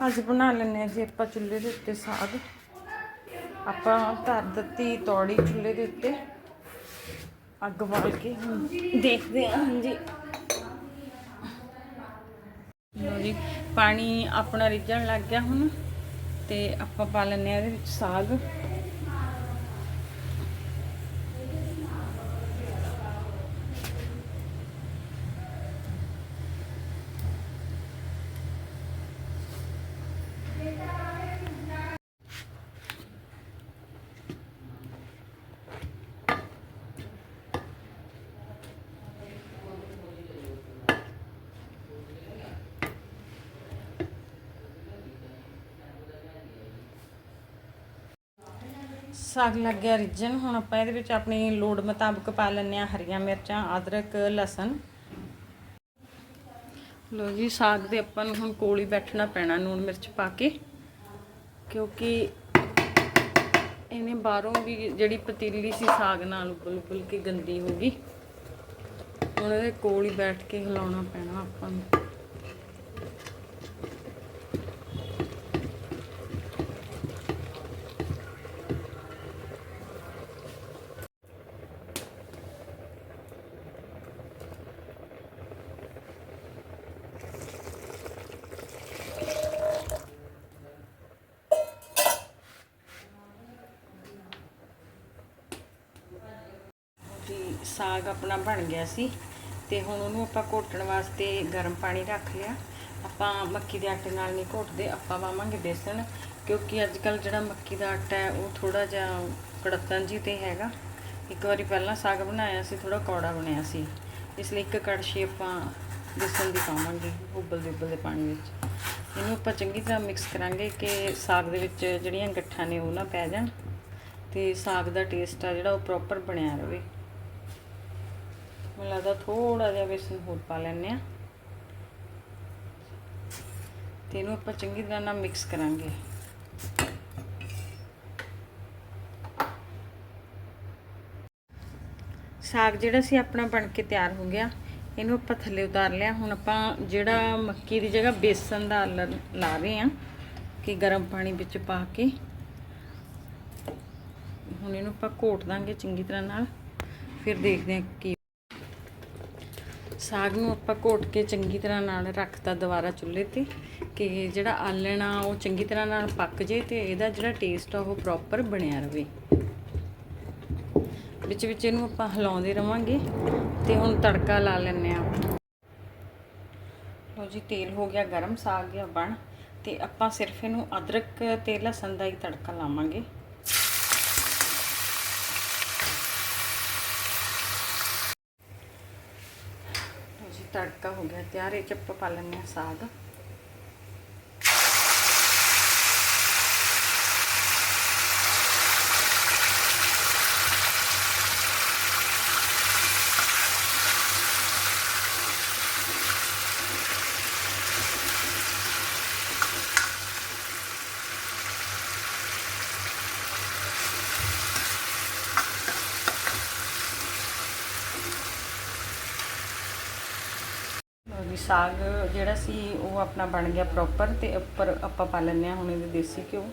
ਅੱਜ ਬਣਾ ਲੈਂਦੇ ਹਾਂ ਜੀ ਆਪਾਂ ਚੁੱਲ੍ਹੇ ਦੇ ਉੱਤੇ ਸਾਗ। ਆਪਾਂ ਧਰ ਦਿੱਤੀ ਤੌੜੀ ਚੁੱਲ੍ਹੇ ਦੇ ਉੱਤੇ। ਅੱਗ ਬਾਲ ਕੇ ਦੇਖਦੇ ਹਾਂ, ਹਾਂਜੀ। ਲਓ ਜੀ, ਪਾਣੀ ਆਪਣਾ ਰਿੱਝਣ ਲੱਗ ਗਿਆ ਹੁਣ। ਤੇ ਆਪਾਂ ਪਾ ਲੈਂਦੇ ਹਾਂ ਇਹਦੇ ਵਿੱਚ ਸਾਗ। ਸਾਗ ਲੱਗ ਗਿਆ ਰਿੱਝਣ। ਹੁਣ ਆਪਾਂ ਇਹਦੇ ਵਿੱਚ ਆਪਣੀ ਲੋੜ ਮੁਤਾਬਕ ਪਾ ਲੈਂਦੇ ਆ ਹਰੀਆਂ ਮਿਰਚਾਂ, ਅਦਰਕ, ਲਸਣ। ਲੋ ਜੀ, ਸਾਗ ਦੇ ਆਪਾਂ ਨੂੰ ਹੁਣ ਕੋਲ ਹੀ ਬੈਠਣਾ ਪੈਣਾ ਨੂਣ ਮਿਰਚ ਪਾ ਕੇ, ਕਿਉਂਕਿ ਇਹਨੇ ਬਾਹਰੋਂ ਵੀ ਜਿਹੜੀ ਪਤੀਲੀ ਸੀ ਸਾਗ ਨਾਲ ਉਬਲ ਉਬਲ ਕੇ ਗੰਦੀ ਹੋ ਗਈ। ਹੁਣ ਇਹਦੇ ਕੋਲ ਹੀ ਬੈਠ ਕੇ ਹਿਲਾਉਣਾ ਪੈਣਾ ਆਪਾਂ ਨੂੰ ਜੀ ਸਾਗ ਆਪਣਾ ਬਣ ਗਿਆ ਸੀ ਤੇ ਹੁਣ ਉਹਨੂੰ ਆਪਾਂ ਘੋਟਣ ਵਾਸਤੇ ਗਰਮ ਪਾਣੀ ਰੱਖ ਲਿਆ। ਆਪਾਂ ਮੱਕੀ ਦੇ ਆਟੇ ਨਾਲ ਨਹੀਂ ਘੋਟਦੇ, ਆਪਾਂ ਪਾਵਾਂਗੇ ਬੇਸਣ, ਕਿਉਂਕਿ ਅੱਜ ਕੱਲ ਜਿਹੜਾ ਮੱਕੀ ਦਾ ਆਟਾ ਹੈ, ਉਹ ਥੋੜਾ ਜਿਹਾ ਕੜਤਨ ਜੀ ਤੇ ਹੈਗਾ। ਇੱਕ ਵਾਰੀ ਪਹਿਲਾਂ ਸਾਗ ਬਣਾਇਆ ਸੀ ਥੋੜਾ ਕੌੜਾ ਬਣਿਆ ਸੀ। ਇਸ ਲਈ ਇੱਕ ਕੜਛੀ ਆਪਾਂ ਬੇਸਣ ਦੀ ਪਾਵਾਂਗੇ, ਉਬਲਦੇ ਉਬਲਦੇ ਪਾਣੀ ਵਿੱਚ। ਇਹਨੂੰ ਆਪਾਂ ਚੰਗੀ ਤਰ੍ਹਾਂ ਮਿਕਸ ਕਰਾਂਗੇ ਕਿ ਸਾਗ ਦੇ ਵਿੱਚ ਜਿਹੜੀਆਂ ਗੱਠਾਂ ਨੇ ਉਹ ਨਾ ਪੈ ਜਾਣ ਤੇ ਸਾਗ ਦਾ ਟੇਸਟ ਆ ਜਿਹੜਾ ਉਹ ਪ੍ਰੋਪਰ ਬਣਿਆ ਰਵੇ ਮੈਨੂੰ ਲੱਗਦਾ ਥੋੜਾ ਜਿਹਾ ਬੇਸਨ ਹੋਰ ਪਾ ਲੈਣੇ ਆ ਤੇ ਇਹਨੂੰ ਆਪਾਂ ਚੰਗੀ ਤਰ੍ਹਾਂ ਨਾਲ ਮਿਕਸ ਕਰਾਂਗੇ। ਸਾਗ ਜਿਹੜਾ ਸੀ ਆਪਣਾ ਬਣ ਕੇ ਤਿਆਰ ਹੋ ਗਿਆ। ਇਹਨੂੰ ਆਪਾਂ ਥੱਲੇ ਉਤਾਰ ਲਿਆ। ਹੁਣ ਆਪਾਂ ਜਿਹੜਾ ਮੱਕੀ ਦੀ ਜਗ੍ਹਾ ਬੇਸਨ ਦਾ ਲ- ਲਾ ਰਹੇ ਆ ਕਿ ਗਰਮ ਪਾਣੀ ਵਿੱਚ ਪਾ ਕੇ। ਹੁਣ ਇਹਨੂੰ ਆਪਾਂ ਘੋਟ ਦਾਂਗੇ ਚੰਗੀ ਤਰ੍ਹਾਂ ਨਾਲ। ਫਿਰ ਦੇਖਦੇ ਹਾਂ ਕੀ ਸਾਗ ਨੂੰ ਆਪਾਂ ਘੋਟ ਕੇ ਚੰਗੀ ਤਰ੍ਹਾਂ ਨਾਲ ਰੱਖਤਾ ਦੁਬਾਰਾ ਚੁੱਲ੍ਹੇ ਤੇ ਕਿ ਜਿਹੜਾ ਆਲਣ ਆ ਉਹ ਚੰਗੀ ਤਰ੍ਹਾਂ ਨਾਲ ਪੱਕ ਜੇ ਤੇ ਇਹਦਾ ਜਿਹੜਾ ਟੇਸਟ ਆ ਉਹ ਪ੍ਰੋਪਰ ਬਣਿਆ ਰਵੇ। ਵਿੱਚ ਵਿੱਚ ਇਹਨੂੰ ਆਪਾਂ ਹਿਲਾਉਂਦੇ ਰਵਾਂਗੇ ਤੇ ਹੁਣ ਤੜਕਾ ਲਾ ਲੈਣੇ ਆ ਲੋ ਜੀ, ਤੇਲ ਹੋ ਗਿਆ ਗਰਮ, ਸਾਗ ਗਿਆ ਬਣ ਤੇ ਆਪਾਂ ਸਿਰਫ ਇਹਨੂੰ ਅਦਰਕ ਤੇ ਲਸਣ ਦਾ ਹੀ ਤੜਕਾ ਲਾਵਾਂਗੇ। ਤੜਕਾ ਹੋ ਗਿਆ ਤਿਆਰ ਇਹ ਚ ਆਪਾਂ ਪਾ ਲੈਂਦੇ ਹਾਂ ਸਾਗ। ਸਾਗ ਜਿਹੜਾ ਸੀ, ਉਹ ਆਪਣਾ ਬਣ ਗਿਆ ਪ੍ਰੋਪਰ ਤੇ ਉੱਪਰ ਆਪਾਂ ਪਾ ਲੈਂਦੇ ਹਾਂ ਹੁਣ ਇਹਦੇ ਦੇਸੀ ਘਿਓ।